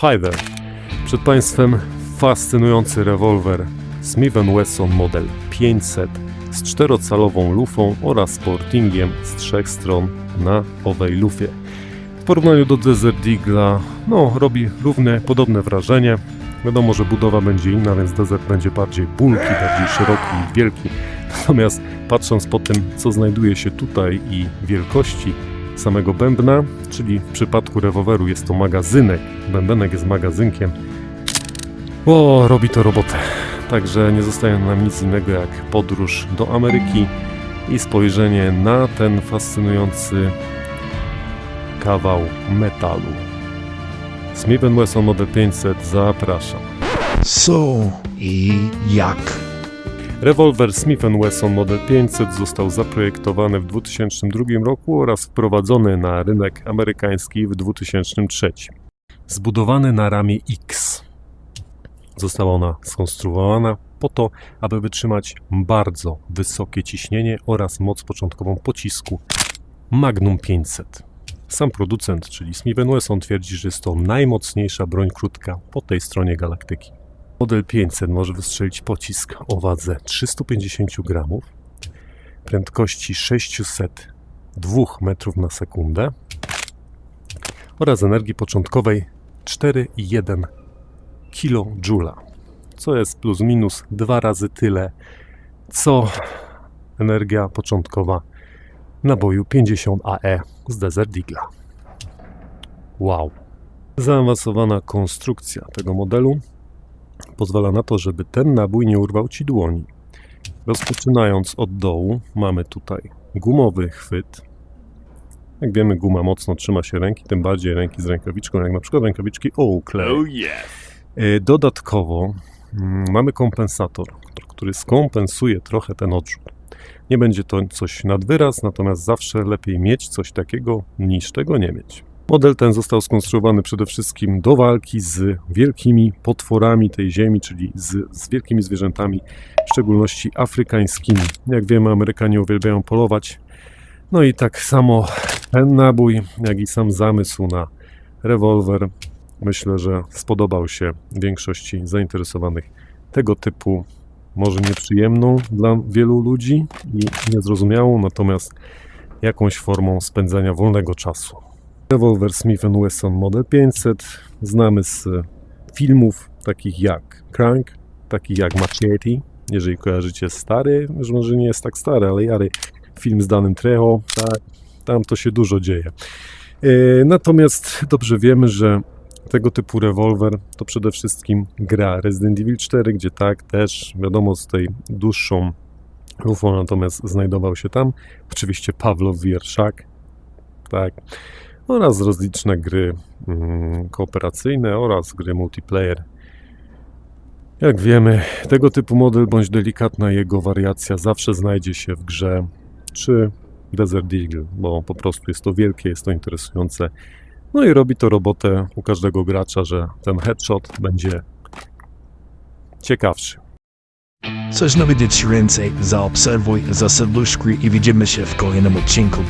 Hi there. Przed Państwem fascynujący rewolwer Smith Wesson model 500 z czterocalową lufą oraz sportingiem z trzech stron na owej lufie. W porównaniu do Desert Eagle'a, no, robi równe, podobne wrażenie. Wiadomo, że budowa będzie inna, więc Desert będzie bardziej bulki, bardziej szeroki i wielki. Natomiast patrząc po tym, co znajduje się tutaj i wielkości samego bębna, czyli w przypadku rewolweru jest to magazynek, bębenek jest magazynkiem, o, robi to robotę. Także nie zostaje nam nic innego jak podróż do Ameryki i spojrzenie na ten fascynujący kawał metalu. Smith Wesson Model 500 zapraszam. Co i jak? Rewolwer Smith Wesson Model 500 został zaprojektowany w 2002 roku oraz wprowadzony na rynek amerykański w 2003. Zbudowany na ramię X. Została ona skonstruowana po to, aby wytrzymać bardzo wysokie ciśnienie oraz moc początkową pocisku Magnum 500. Sam producent, czyli Smith Wesson, twierdzi, że jest to najmocniejsza broń krótka po tej stronie galaktyki. Model 500 może wystrzelić pocisk o wadze 350 gramów, prędkości 602 metrów na sekundę oraz energii początkowej 4,1 kJ, co jest plus minus dwa razy tyle, co energia początkowa naboju 50 AE z Desert Eagle'a. Wow! Zaawansowana konstrukcja tego modelu pozwala na to, żeby ten nabój nie urwał ci dłoni. Rozpoczynając od dołu, mamy tutaj gumowy chwyt. Jak wiemy, guma mocno trzyma się ręki, tym bardziej ręki z rękawiczką, jak na przykład rękawiczki Oakley. E, Dodatkowo mm, mamy kompensator, który skompensuje trochę ten odrzut. Nie będzie to coś nad wyraz, natomiast zawsze lepiej mieć coś takiego niż tego nie mieć. Model ten został skonstruowany przede wszystkim do walki z wielkimi potworami tej ziemi, czyli z, z wielkimi zwierzętami, w szczególności afrykańskimi. Jak wiemy, Amerykanie uwielbiają polować. No i tak samo ten nabój, jak i sam zamysł na rewolwer, myślę, że spodobał się większości zainteresowanych tego typu, może nieprzyjemną dla wielu ludzi i niezrozumiałą, natomiast jakąś formą spędzania wolnego czasu. Rewolwer Smith Wesson Model 500 znamy z filmów takich jak Crank, takich jak Machete, jeżeli kojarzycie stary, już może nie jest tak stary, ale jary film z danym Trejo, tak, tam to się dużo dzieje. E, Natomiast dobrze wiemy, że tego typu rewolwer to przede wszystkim gra Resident Evil 4, gdzie tak też wiadomo z tej dłuższą lufą, natomiast znajdował się tam oczywiście Pawlow Wierszak, tak, oraz rozliczne gry mm, kooperacyjne oraz gry multiplayer. Jak wiemy, tego typu model bądź delikatna jego wariacja zawsze znajdzie się w grze czy Desert Eagle, bo po prostu jest to wielkie, jest to interesujące. No i robi to robotę u każdego gracza, że ten headshot będzie ciekawszy. Coś nowego więcej zaobserwuj, zasubskrybuj i widzimy się w kolejnym odcinku.